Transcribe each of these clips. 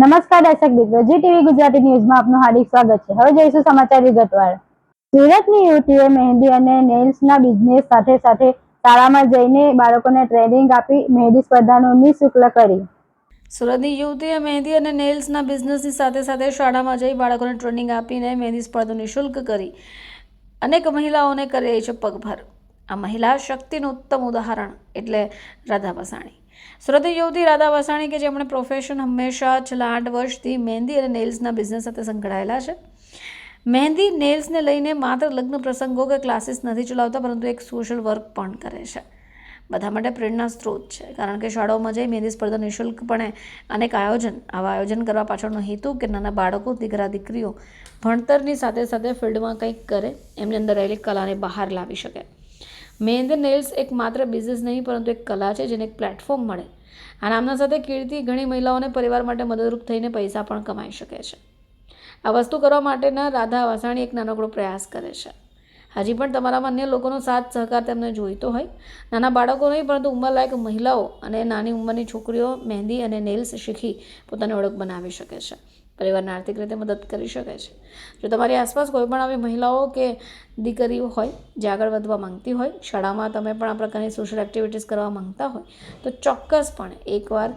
નમસ્કાર દર્શક મિત્રો, જી ટીવી ગુજરાતી ન્યૂઝમાં આપનું હાર્દિક સ્વાગત છે. હવે જોઈશું સમાચાર વિગતવાર. સુરતની યુવતીએ મહેંદી અને નેલ્સના બિઝનેસ સાથે સાથે શાળામાં જઈને બાળકોને ટ્રેનિંગ આપી મહેંદી સ્પર્ધાનું નિઃશુલ્ક કરી સુરતની યુવતીએ મહેંદી અને નેલ્સના બિઝનેસની સાથે સાથે શાળામાં જઈ બાળકોને ટ્રેનિંગ આપીને મહેંદી સ્પર્ધા નિઃશુલ્ક કરી અનેક મહિલાઓને કરી રહી છે પગભર. આ મહિલા શક્તિનું ઉત્તમ ઉદાહરણ, એટલે રાધા વસાણી. સુરતની યુવતી રાધા વસાણી કે જેમણે પ્રોફેશન હંમેશા છેલ્લા આઠ વર્ષથી મહેંદી અને નેલ્સના બિઝનેસ સાથે સંકળાયેલા છે. મહેંદી નેલ્સને લઈને માત્ર લગ્ન પ્રસંગો કે ક્લાસીસ નથી ચલાવતા, પરંતુ એક સોશિયલ વર્ક પણ કરે છે. બધા માટે પ્રેરણા સ્ત્રોત છે, કારણ કે શાળાઓમાં જઈ મહેંદી સ્પર્ધા નિઃશુલ્કપણે અનેક આયોજન, આવા આયોજન કરવા પાછળનો હેતુ કે નાના બાળકો, દીકરા, દીકરીઓ ભણતરની સાથે સાથે ફિલ્ડમાં કંઈક કરે, એમની અંદર રહેલી કલાને બહાર લાવી શકે. મહેંદી નેલ્સ એક માત્ર બિઝનેસ નહીં, પરંતુ એક કલા છે જેને એક પ્લેટફોર્મ મળે. આ નામના સાથે કીર્તિ ઘણી મહિલાઓને પરિવાર માટે મદદરૂપ થઈને પૈસા પણ કમાઈ શકે છે. આ વસ્તુ કરવા માટેના રાધા વાસાણી એક નાનકડો પ્રયાસ કરે છે. હજી પણ તમારામાં અન્ય લોકોનો સાથ સહકાર તેમને જોઈતો હોય. નાના બાળકો નહીં, પરંતુ ઉંમરલાયક મહિલાઓ અને નાની ઉંમરની છોકરીઓ, મહેંદી અને નેલ્સ શીખી પોતાની ઓળખ બનાવી શકે છે. પરિવારને આર્થિક રીતે મદદ કરી શકે છે. જો તમારી આસપાસ કોઈ પણ આવી મહિલાઓ કે દીકરીઓ હોય, જે આગળ વધવા માંગતી હોય, શાળામાં તમે પણ આ પ્રકારની સોશિયલ એક્ટિવિટીઝ કરવા માંગતા હોય, તો ચોક્કસપણે એકવાર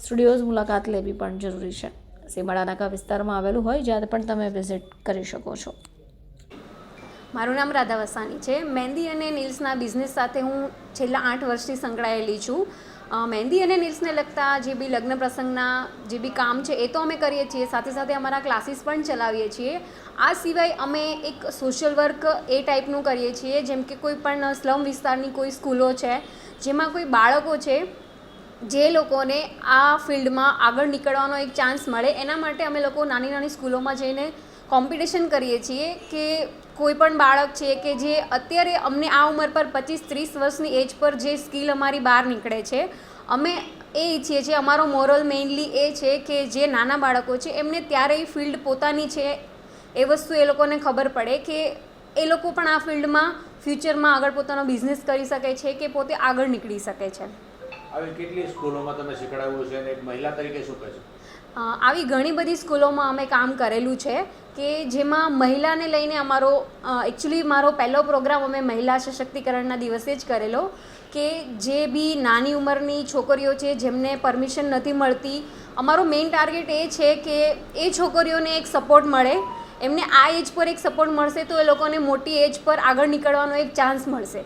સ્ટુડિયોઝ મુલાકાત લેવી પણ જરૂરી છે. સીમાડા વિસ્તારમાં આવેલું હોય, જ્યાં પણ તમે વિઝિટ કરી શકો છો. મારું નામ રાધા વસાની છે. મહેંદી અને નીલ્સના બિઝનેસ સાથે હું છેલ્લા આઠ વર્ષથી સંકળાયેલી છું. મહેંદી અને નીલ્સને લગતા જે બી લગ્ન પ્રસંગના જે બી કામ છે, એ તો અમે કરીએ છીએ. સાથે સાથે અમારા ક્લાસીસ પણ ચલાવીએ છીએ. આ સિવાય અમે એક સોશિયલ વર્ક એ ટાઈપનું કરીએ છીએ, જેમ કે કોઈ પણ સ્લમ વિસ્તારની કોઈ સ્કૂલો છે, જેમાં કોઈ બાળકો છે, જે લોકોને આ ફિલ્ડમાં આગળ નીકળવાનો એક ચાન્સ મળે. એના માટે અમે લોકો નાની નાની સ્કૂલોમાં જઈને કોમ્પિટિશન કરીએ છીએ કે કોઈ પણ બાળક છે કે જે અત્યારે અમને આ ઉંમર પર પચીસ ત્રીસ વર્ષની એજ પર જે સ્કિલ અમારી બહાર નીકળે છે અમે એ ઈચ્છીએ છીએ અમારો મોરલ મેઇનલી એ છે કે જે નાના બાળકો છે એમને ત્યારે એ ફિલ્ડ પોતાની છે એ વસ્તુ એ લોકોને ખબર પડે કે એ લોકો પણ આ ફિલ્ડમાં ફ્યુચરમાં આગળ પોતાનો બિઝનેસ કરી શકે છે કે પોતે આગળ નીકળી શકે છે. આવી કેટલી સ્કૂલોમાં તમે શીખડાવ્યું છે અને એક મહિલા તરીકે શું કહેશો આવી ઘણી બધી સ્કૂલોમાં અમે કામ કરેલું છે. કે જેમાં મહિલાને લઈને અમારો એકચ્યુઅલી મારો પહેલો પ્રોગ્રામ અમે મહિલા સશક્તિકરણના દિવસે જ કરેલો કે જે બી નાની ઉંમરની છોકરીઓ છે જેમને પરમિશન નથી મળતી, અમારો મેઇન ટાર્ગેટ એ છે કે એ છોકરીઓને એક સપોર્ટ મળે. એમને આ એજ પર એક સપોર્ટ મળશે તો એ લોકોને મોટી એજ પર આગળ નીકળવાનો એક ચાન્સ મળશે.